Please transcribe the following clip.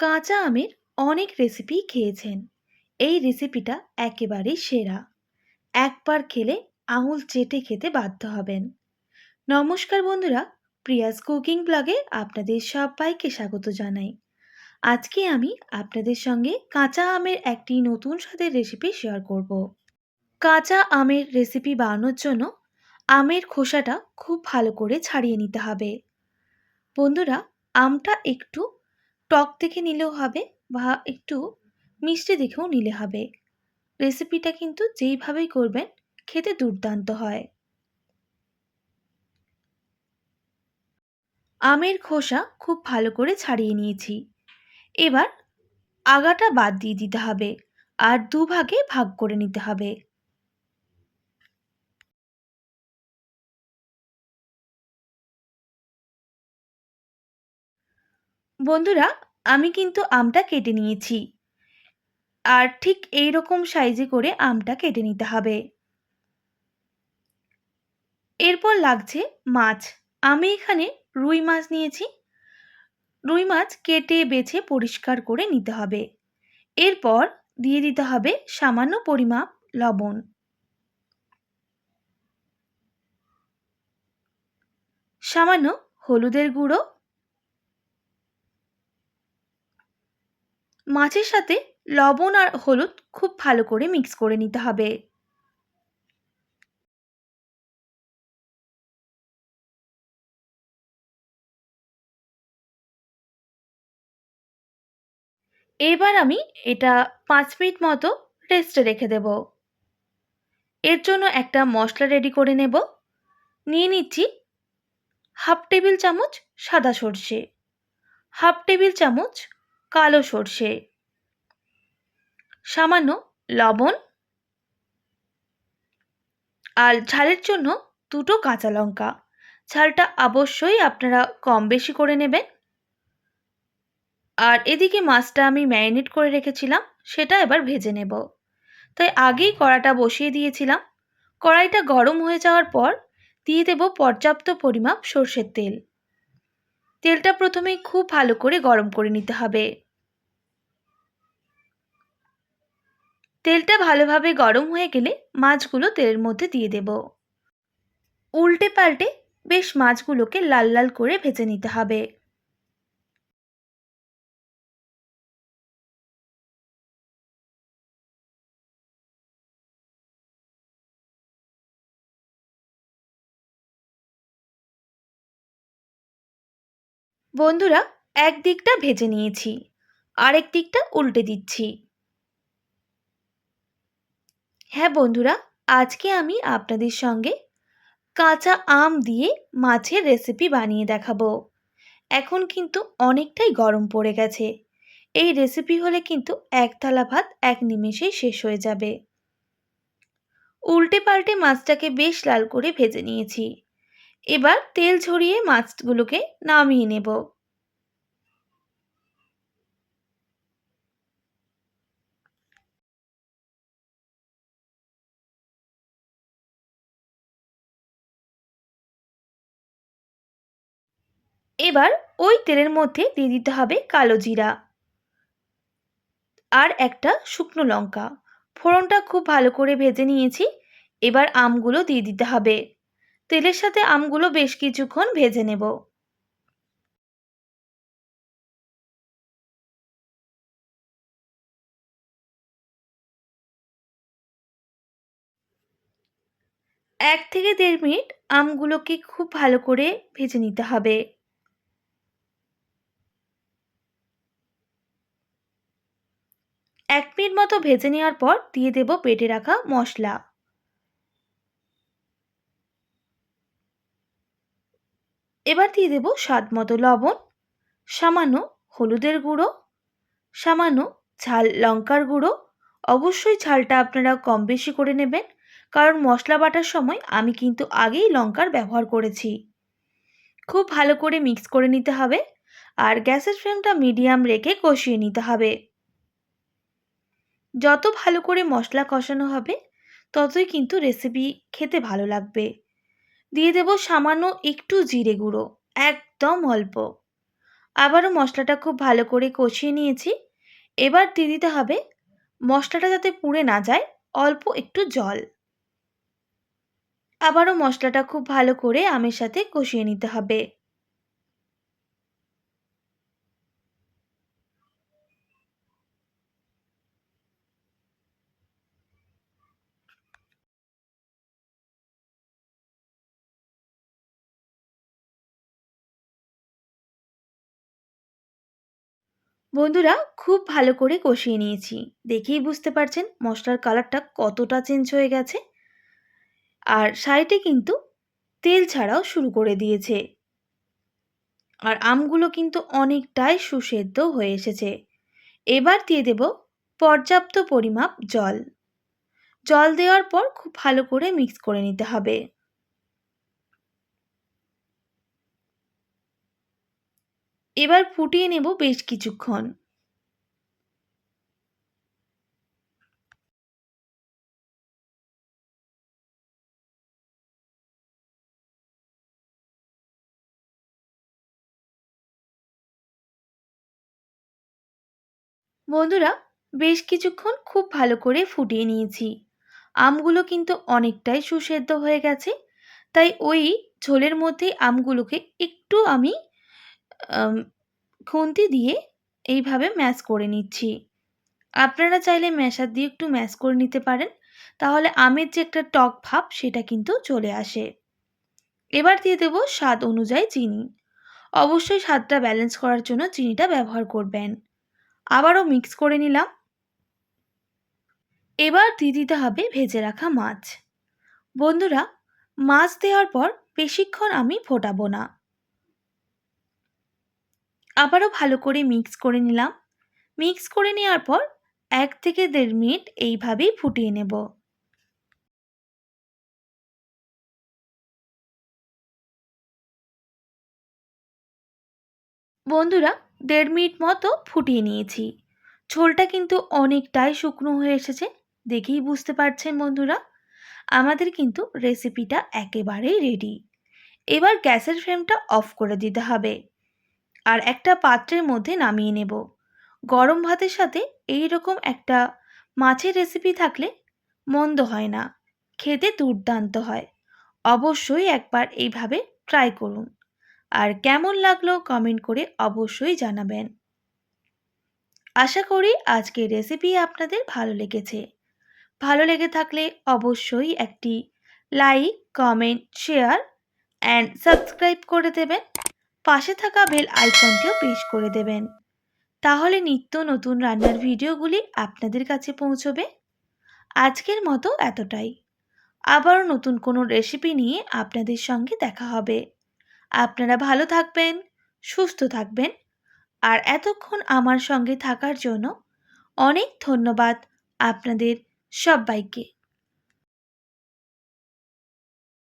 কাঁচা আমের অনেক রেসিপি খেয়েছেন। এই রেসিপিটা একেবারেই সেরা। একবার খেলে আঙুল চেটে খেতে বাধ্য হবেন। নমস্কার বন্ধুরা, প্রিয়াস কুকিং ব্লগে আপনাদের সবাইকে স্বাগত জানাই। আজকে আমি আপনাদের সঙ্গে কাঁচা আমের একটি নতুন স্বাদের রেসিপি শেয়ার করব। কাঁচা আমের রেসিপি বানানোর জন্য আমের খোসাটা খুব ভালো করে ছাড়িয়ে নিতে হবে। বন্ধুরা, আমটা একটু টক দেখে নিলেও হবে বা একটু মিষ্টি দেখেও নিলে হবে। রেসিপিটা কিন্তু যেইভাবেই করবেন, খেতে দুর্দান্ত হয়। আমের খোসা খুব ভালো করে ছাড়িয়ে নিয়েছি। এবার আগাটা বাদ দিয়ে দিতে হবে আর দুভাগে ভাগ করে নিতে হবে। বন্ধুরা, আমি কিন্তু আমটা কেটে নিয়েছি। আর ঠিক এই রকম সাইজে করে আমটা কেটে নিতে হবে। এরপর লাগছে মাছ। আমি এখানে রুই মাছ নিয়েছি। রুই মাছ কেটে, বেছে, পরিষ্কার করে নিতে হবে। এরপর দিয়ে দিতে হবে সামান্য পরিমাপ লবণ। সামান্য হলুদের গুঁড়ো মাছের সাথে লবণ আর হলুদ খুব ভালো করে মিক্স করে নিতে হবে। এবার আমি এটা পাঁচ মিনিট মতো রেস্টে রেখে দেব। এর জন্য একটা মশলা রেডি করে নেব। নিয়ে নিচ্ছি হাফ টেবিল চামচ সাদা সর্ষে। হাফ টেবিল চামচ কালো সর্ষে। সামান্য লবণ আর ঝালের জন্য দুটো কাঁচা লঙ্কা। ঝালটা অবশ্যই আপনারা কম বেশি করে নেবেন। আর এদিকে মাছটা আমি ম্যারিনেট করে রেখেছিলাম, সেটা এবার ভেজে নেব। তাই আগেই কড়াটা বসিয়ে দিয়েছিলাম। কড়াইটা গরম হয়ে যাওয়ার পর দিয়ে দেব পর্যাপ্ত পরিমাপ সর্ষের তেল। তেলটা প্রথমে খুব ভালো করে গরম করে নিতে হবে। তেলটা ভালোভাবে গরম হয়ে গেলে মাছগুলো তেলের মধ্যে দিয়ে দেব। উল্টে পাল্টে বেশ মাছগুলোকে লাল লাল করে ভেজে নিতে হবে। বন্ধুরা, এক দিকটা ভেজে নিয়েছি, আরেক দিকটা উল্টে দিচ্ছি। হ্যাঁ বন্ধুরা, আজকে আমি আপনাদের সঙ্গে কাঁচা আম দিয়ে মাছের রেসিপি বানিয়ে দেখাবো। এখন কিন্তু অনেকটাই গরম পড়ে গেছে। এই রেসিপি হলে কিন্তু এক থালা ভাত এক নিমেষেই শেষ হয়ে যাবে। উল্টে পাল্টে মাছটাকে বেশ লাল করে ভেজে নিয়েছি। এবার তেল ঝরিয়ে মাছগুলোকে নামিয়ে নেব। এবার ওই তেলের মধ্যে দিয়ে দিতে হবে কালো জিরা আর একটা শুকনো লঙ্কা। ফোড়নটা খুব ভালো করে ভেজে নিয়েছি। এবার আমগুলো দিয়ে দিতে হবে। তেলের সাথে আমগুলো বেশ কিছুক্ষণ ভেজে নেব। এক থেকে দেড় মিনিট আমগুলোকে খুব ভালো করে ভেজে নিতে হবে। এক মিনিট মতো ভেজে নেওয়ার পর দিয়ে দেব পেটে রাখা মশলা। এবার দিয়ে দেব স্বাদ মতো লবণ, সামান্য হলুদের গুঁড়ো, সামান্য ঝাল লঙ্কার গুঁড়ো। অবশ্যই ঝালটা আপনারা কম বেশি করে নেবেন, কারণ মশলা বাটার সময় আমি কিন্তু আগেই লঙ্কার ব্যবহার করেছি। খুব ভালো করে মিক্স করে নিতে হবে আর গ্যাসের ফ্লেমটা মিডিয়াম রেখে কষিয়ে নিতে হবে। যত ভালো করে মশলা কষানো হবে, ততই কিন্তু রেসিপি খেতে ভালো লাগবে। দিয়ে দেব সামান্য একটু জিরে গুঁড়ো, একদম অল্প। আবারও মশলাটা খুব ভালো করে কষিয়ে নিয়েছি। এবার দিয়ে দিতে হবে মশলাটা যাতে পুড়ে না যায়, অল্প একটু জল। আবারও মশলাটা খুব ভালো করে আমের সাথে কষিয়ে নিতে হবে। বন্ধুরা, খুব ভালো করে কষিয়ে নিয়েছি। দেখেই বুঝতে পারছেন মশলার কালারটা কতটা চেঞ্জ হয়ে গেছে। আর সাইডে কিন্তু তেল ছাড়াও শুরু করে দিয়েছে। আর আমগুলো কিন্তু অনেকটাই সুসেদ্ধ হয়ে এসেছে। এবার দিয়ে দেব পর্যাপ্ত পরিমাপ জল। জল দেওয়ার পর খুব ভালো করে মিক্স করে নিতে হবে। এবার ফুটিয়ে নেব বেশ কিছুক্ষণ। বন্ধুরা, বেশ কিছুক্ষণ খুব ভালো করে ফুটিয়ে নিয়েছি। আমগুলো কিন্তু অনেকটাই সুসেদ্ধ হয়ে গেছে, তাই ওই ঝোলের মধ্যে আমগুলোকে একটু আমি খুন্তি দিয়ে এইভাবে ম্যাশ করে নিচ্ছি। আপনারা চাইলে ম্যাশার দিয়ে একটু ম্যাশ করে নিতে পারেন। তাহলে আমের যে একটা টক ভাব, সেটা কিন্তু চলে আসে। এবার দিয়ে দেব স্বাদ অনুযায়ী চিনি। অবশ্যই স্বাদটা ব্যালেন্স করার জন্য চিনিটা ব্যবহার করবেন। আবারও মিক্স করে নিলাম। এবার দিয়ে দিতে হবে ভেজে রাখা মাছ। বন্ধুরা, মাছ দেওয়ার পর বেশিক্ষণ আমি ফোটাবো না। আবারও ভালো করে মিক্স করে নিলাম। মিক্স করে নেওয়ার পর এক থেকে দেড় মিনিট এইভাবেই ফুটিয়ে নেব। বন্ধুরা, দেড় মিনিট মতো ফুটিয়ে নিয়েছি। ঝোলটা কিন্তু অনেকটাই শুকনো হয়ে এসেছে, দেখেই বুঝতে পারছেন বন্ধুরা। আমাদের কিন্তু রেসিপিটা একেবারেই রেডি এবার গ্যাসের ফ্লেমটা অফ করে দিতে হবে। আর একটা পাত্রের মধ্যে নামিয়ে নেব। গরম ভাতের সাথে এই রকম একটা মাছের রেসিপি থাকলে মন্দ হয় না, খেতে দুর্দান্ত হয়। অবশ্যই একবার এইভাবে ট্রাই করুন। আর কেমন লাগল কমেন্ট করে অবশ্যই জানাবেন। আশা করি আজকের রেসিপি আপনাদের ভালো লেগেছে। ভালো লেগে থাকলে অবশ্যই একটি like comment share and subscribe করে দেবেন। পাশে থাকা বেল আইকনটিও প্রেস করে দেবেন। তাহলে নিত্য নতুন রান্নার ভিডিওগুলি আপনাদের কাছে পৌঁছবে। আজকের মতো এতটাই। আবারও নতুন কোনো রেসিপি নিয়ে আপনাদের সঙ্গে দেখা হবে। আপনারা ভালো থাকবেন, সুস্থ থাকবেন, আর এতক্ষণ আমার সঙ্গে থাকার জন্য অনেক ধন্যবাদ আপনাদের সবাইকে।